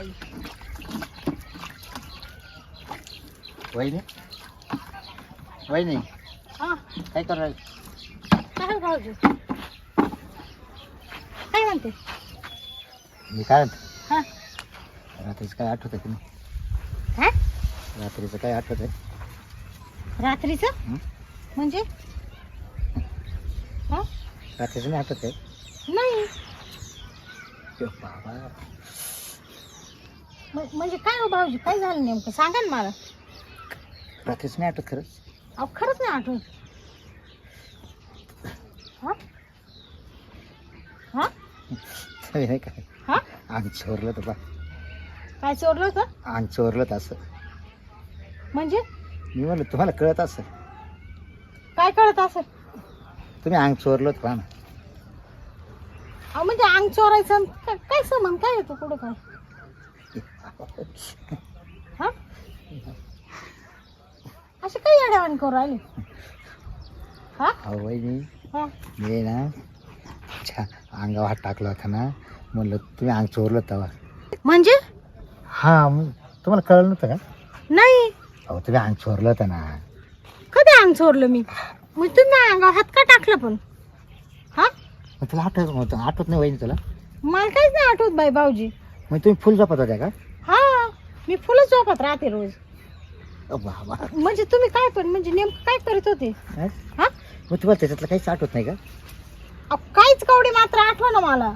बाई. वहिनी? वहिनी हा. काय करू राहिली? काय भाऊजी? काय म्हणते? मी काय म्हणतो? हा. रात्रीचं काय आठवत आहे नाही? काय रात्रीचं काय आठवत आहे रात्रीचं? हं? म्हणजे? हा? रात्रीचं नाही आठवत आहे नाही. बाबा. म- म्हणजे काय हो भाऊजी? काय झालं नेमकं? सांगा ना मला. रात्रीचं नाही आठवत खरंच. अहो खरंच नाही आठवत. हा? हा? नाही काय? हा? अंग चोरलं तर बा काय चोरलं होतं? अंग चोरलं तर असं. म्हणजे? मी म्हणलं तुम्हाला कळत असं काय कळत असं तुम्ही अंग चोरलं होतं पहा ना. अहो म्हणजे अंग चोरायचं आणि काय काय संबंध? काय येतो कुठं काय? हा? असे काही अडवण करू राहिले? हा? अहो वहिनी. हा. मी ना अच्छा अंगावर हात टाकला होता ना म्हणलं तुम्ही अंग चोरलं तेव्हा म्हणजे? हा मग तुम्हाला कळलं नव्हतं का? नाही. अहो तुम्ही अंग चोरलं होतं ना. कधी अंग चोरलं मी? मग तुम्ही अंगावर हात का टाकला पण? हा? मग तुला आठवत आठवत नाही वहिनी तुला? मला काहीच नाही आठवत बाई भाऊजी. मग तुम्ही फुल झोपत होत्या का? हा मी फुलच झोपत राहते रोज. अ बाबा. म्हणजे तुम्ही काय पण म्हणजे नेमकं काय करत होते? हा? हा? मग तुम्हाला त्याच्यातलं काहीच आठवत नाही का? अहो, काहीच कवडी मात्र आठवा ना मला.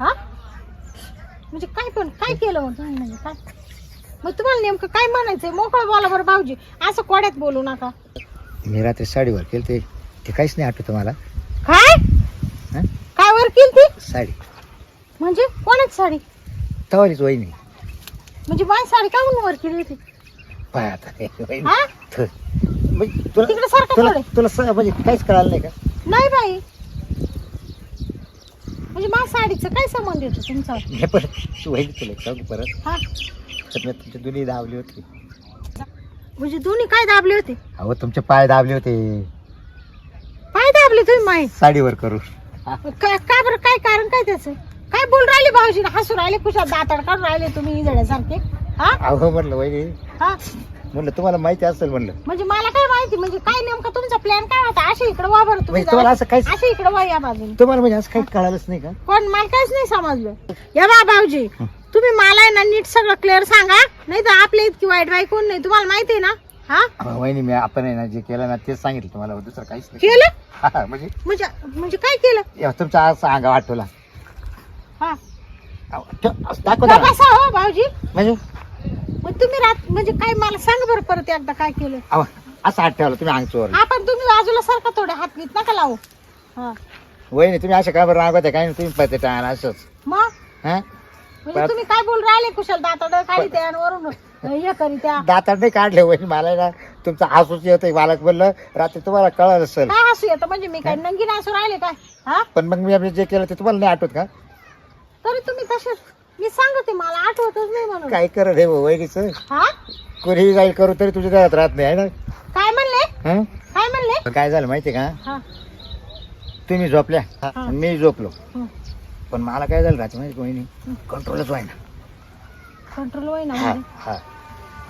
हा? म्हणजे काय पण काय केलं मग तुम्ही म्हणजे काय? मग तुम्हाला नेमकं काय म्हणायचंय? मोकळं बोला बरं भाऊजी. असं कोड्यात बोलू नका. मी रात्री साडीवर केलं ते ते काहीच नाही आठवत मला. काय? हा? काय वर केली ती साडी. म्हणजे कोणाची साडी? तवालीच वहिनी. म्हणजे माझी साडी का म्हणून वर केली होती? पाय आता वहिनी. हा? थ. म्हणजे तुला तिकडे सारखं तुला थोडे. तुला स- म्हणजे काहीच कळालं नाही का? नाही बाई. म्हणजे माझ्या साडीचं काय संबंध येतो तुमचा? हे पण तू वहिनी तुला एक सांगू परत. हा. तर मी तुमची दुनी दाबली होती. म्हणजे दोन्ही काय दाबले होते? अहो तुमचे पाय दाबले होते. पाय दाबले तुम्ही माई साडीवर करू. का का बरं? काय कारण काय त्याचं? काय बोल राहिले भाऊजी? हसू राहिले कुशात दाताड काढून राहिले तुम्ही इजड्यासारखे? हा? अहो म्हणलं वहिनी. हा? म्हणलं तुम्हाला माहिती असेल म्हणलं. म्हणजे मला काय माहिती? म्हणजे काय नेमका तुमचा प्लॅन काय होता? असे इकडे वा बरं तुम्ही म्हणजे तुम्हाला. असं काहीच असे इकडे वा या बाजूने. तुम्हाला म्हणजे असं काही कळालंच नाही का? पण मला काहीच नाही समजलं. या बा भाऊजी तुम्ही मला आहे ना नीट सगळं क्लिअर सांगा. नाही तर आपल्या इतकी वाईट बाई कोण नाही? तुम्हाला माहिती आहे ना? हा? अहो, वहिनी मी आपण आहे ना जे केलं ना तेच सांगितलं तुम्हाला. दुसरं काहीच नाही. केलं? हा, म्हणजे म्हणजे म्हणजे काय केलं? या, तुमचा असा अंगा वाटवला हा. अहो, ठेव, असं दाखव का जरा. बसा हो भाऊजी. म्हणजे? मग तुम्ही रात म्हणजे काय मला सांग बरं परत एकदा काय केलं. अहो, असं हात ठेवला तुम्ही अंग चोर हा पण तुम्ही बाजूला सारखा थोडे हात बीत नका लावू. हा. वहिनी तुम्ही अशा काय बरं रागवत आहे? काय नाही तुम्ही पळते टाळायला असंच. मग? हा? म्हणजे परत- तुम्ही काय बोल राहिले कुशल दाताड काढी त्या आणि वरून हे करी त्या. दातात नाही काढले वहिनी मला ना तुमचं हसूच येतं मला बोललं रात्री तुम्हाला कळलं असेल. काय हसू येतं? म्हणजे मी काय नंगीन हसू राहिले काय? हा? पण मग मी आपलं जे केलं ते तुम्हाला नाही आठवत का? तरी तुम्ही कसे मी सांगते मला आठवतच नाही म्हणून. काय करत हे वहिनीच हा? कोणी जाईल करू तरी तुझ्या घरात राहत नाही आहे ना? काय म्हणले? हं? काय म्हणले? पण काय झालं माहिती का? हा. तुम्ही झोपल्या. आणि मी झोपलो. हं. पण मला काय झालं रात्री माहिती वहिनी कंट्रोलच व्हायना कंट्रोल होई ना हा म्हणजे. हा.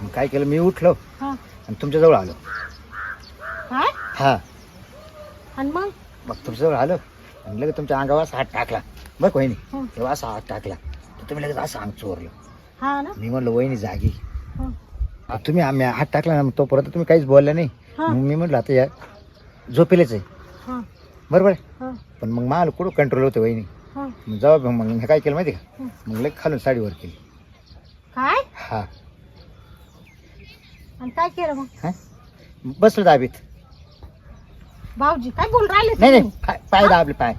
मग काय केलं? मी उठलो. हा. आणि तुमच्याजवळ आलो. काय हा. आणि मग? मग तुमच्याजवळ आलो. आणि लगेच तुमच्या अंगावर हात टाकला. बघ वहिनी हं. तेव्हा असा हात टाकला. तर तुम्ही लगेच असं अंग चोरलं. हा ना? मी म्हणलं वहिनी जागी. हं. आ, तुम्ही आम्ही हात टाकला ना मग तोपर्यंत तुम्ही काहीच बोलले नाही. हा. मग मी म्हटलं आता या झोपेलेच आहे. हा. बरोबर आहे? हा. पण मग मला कुठं कंट्रोल होते वहिनी? हा. मग जेव्हा मग मी काय केलं माहिती का? हं. मग लग खालून साडीवर केली. काय? हा. आणि काय केलं मग? हा? बसलो दाबीत. भाऊजी काय बोल राहिले नाही नाही तुम्ही? पाय पाय दाबले पाय.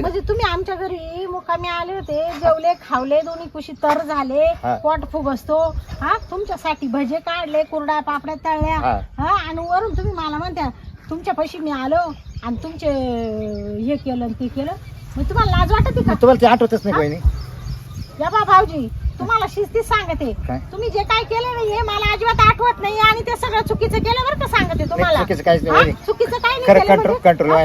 म्हणजे तुम्ही आमच्या घरी मुकामी आले होते जेवले खावले दोन्ही कुशी तर झाले हा. पोट फुगसतो. हा तुमच्यासाठी भजे काढले कुरड्या पापड्या तळल्या. हा. हा आणि वरून तुम्ही मला म्हणता तुमच्या पैशी मी आलो आणि तुमचे हे केलं आणि ते केलं. मग तुम्हाला लाज वाटते का? मग तुम्हाला ते आठवतच नाही या बा भाऊजी. तुम्हाला शिस्तीच सांगते. काय? तुम्ही जे काय केलं नाही हे मला अजिबात आठवत नाही आणि ते सगळं चुकीचं केलं बरं का सांगते तुम्हाला. चुकीचं काहीच नाही हा? वहिनी. चुकीचं काय नाही खरं केलं control-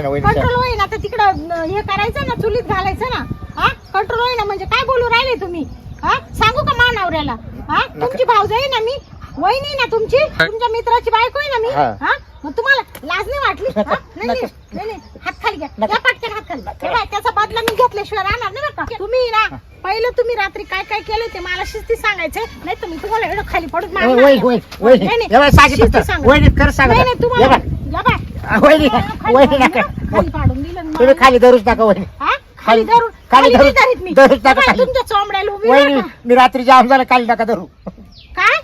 म्हणजे? control ना ना तर तिकडं न- हे करायचं ना चुलीत घालायचं ना. हा? कंट्रोल होई ना म्हणजे काय बोलू राहिले तुम्ही? हा? सांगू का मा नवऱ्याला हा तुमची भाऊज आहे ना मी? वहिनी ना तुमची? तुमच्या मित्राची बायको आहे ना मी? हा. हा? मग तुम्हाला लाज नाही वाटली? हा? नाही नाही नका. नाही, नाही. हात खाली घ्या. नका. या पटकन हात खाली. हे त्याचा बदला मी घेतल्याशिवाय राहणार नाही बरं का? तुम्ही ना पहिलं तुम्ही रात्री काय काय केलं ते मला शिस्ती सांगायचे नाही तर मी तुम्हाला एवढं खाली पडून मारणार नाही. वहिनी वहिनी नाही, नाही. बघ, सांगितलं शिस्ती तर. सांगा. वहिनी खरं सांगा नाही नाही तुम्हाला बघ. या बाय. वहिनी खाली वहिनी पाडून नका दिलं, खाली पाडून दिलं ना तुम्ही मला. खाली धरूच नका वहिनी हा? खाली खाली- धरून खाली खाली नाही धरून- धरीत मी धरूच नका या बाय, खाली. तुमच्या चोंबड्याला उभी वहिनी राहा का? मी रात्री जाम झालं खाली नका धरू काय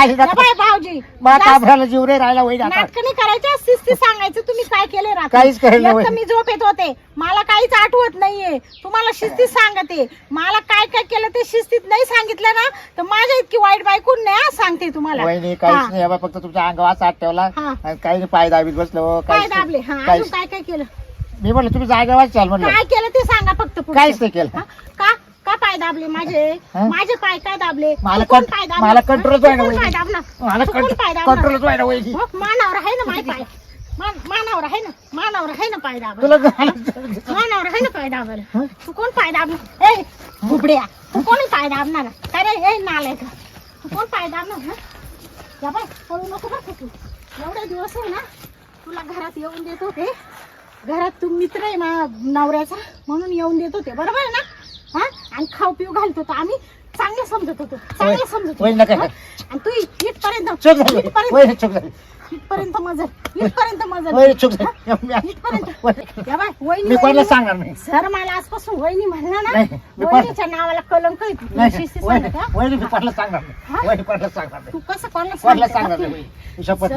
या नका बाय भाऊजी. मला जास्त काबराला जीव नाही राहिला वहिनी आता नाटक नाही करायचं शिस्ती सांगायचं तुम्ही काय केले रात्री? काहीच केलं नाही, एक तर वहिनी. मी झोपेत होते. मला काहीच आठवत नाहीये. तुम्हाला शिस्तीत सांगते. मला काय काय केलं ते शिस्तीत नाही सांगितलं ना तर माझ्या इतकी वाईट बायकून नाही हा, सांगते तुम्हाला. वहिनी. काहीच नाही. हे बघ, फक्त तुमच्या अंगावर हात ठेवला. हा. आणि काही नाही पाय दाबीत बसलो काय काहीच दाबले. नाही. काहीच काय काय केलं? मी म्हणलं तुम्ही जागेवर चाल म्हणलं. काय केलं ते सांगा फक्त पुढचं. काहीच नाही केलं. हा? का? का पाय दाबले माझे? हा? माझे पाय काय दाबले? मला तू कोण कं- पाय दाबला? मला कंट्रोलच हा? ना तू कोण. पाय दाबला मला तू कोण पाय दाबला? कंट्रोलच व्हायला वहिनी हो, मानावर आहे ना माय पाय. मान- मानावर आहे ना मानावर आहे ना पाय दाबा तुला घालायचं- मानावर आहे ना पाय दाबायला तू कोण पाय दाबणार? ए बुबड्या तू कोण पाय दाबणार? काय रे ए तू कोण पाय दाबणार हं? या बाय पळू नको बरं का तू. एवढे दिवस आहे ना तुला घरात येऊन देत होते. घरात तू मित्र आहे मा नवऱ्याचा म्हणून येऊन देत होते. बरोबर आहे ना? हा आणि खाऊ पिऊ घालत होतो आम्ही चांगलं समजत होतो. चांगलं समजत वय नका. होतो हं? आणि तू इथपर्यंत चूक झाली. इथपर्यंत चूक झाली. इथपर्यंत मजल. इथपर्यंत मजल. वहिनी चूक झाली. इथपर्यंत. वहिनी- या बाय वहिनी मी कोणाला वहिनी- सांगणार नाही. सर मला आजपासून वहिनी म्हणला ना मी वहिनीच्या नावाला कलंक आहे. तू नाही शिस्ती वहिनी सांगत, हा? वहिनी मी कोणाला सांगणार? नाही. वहिनी कोणाला सांगणार नाही. तू कसं कोणाला सांगणार? नाही वहिनी. मी शपथ सर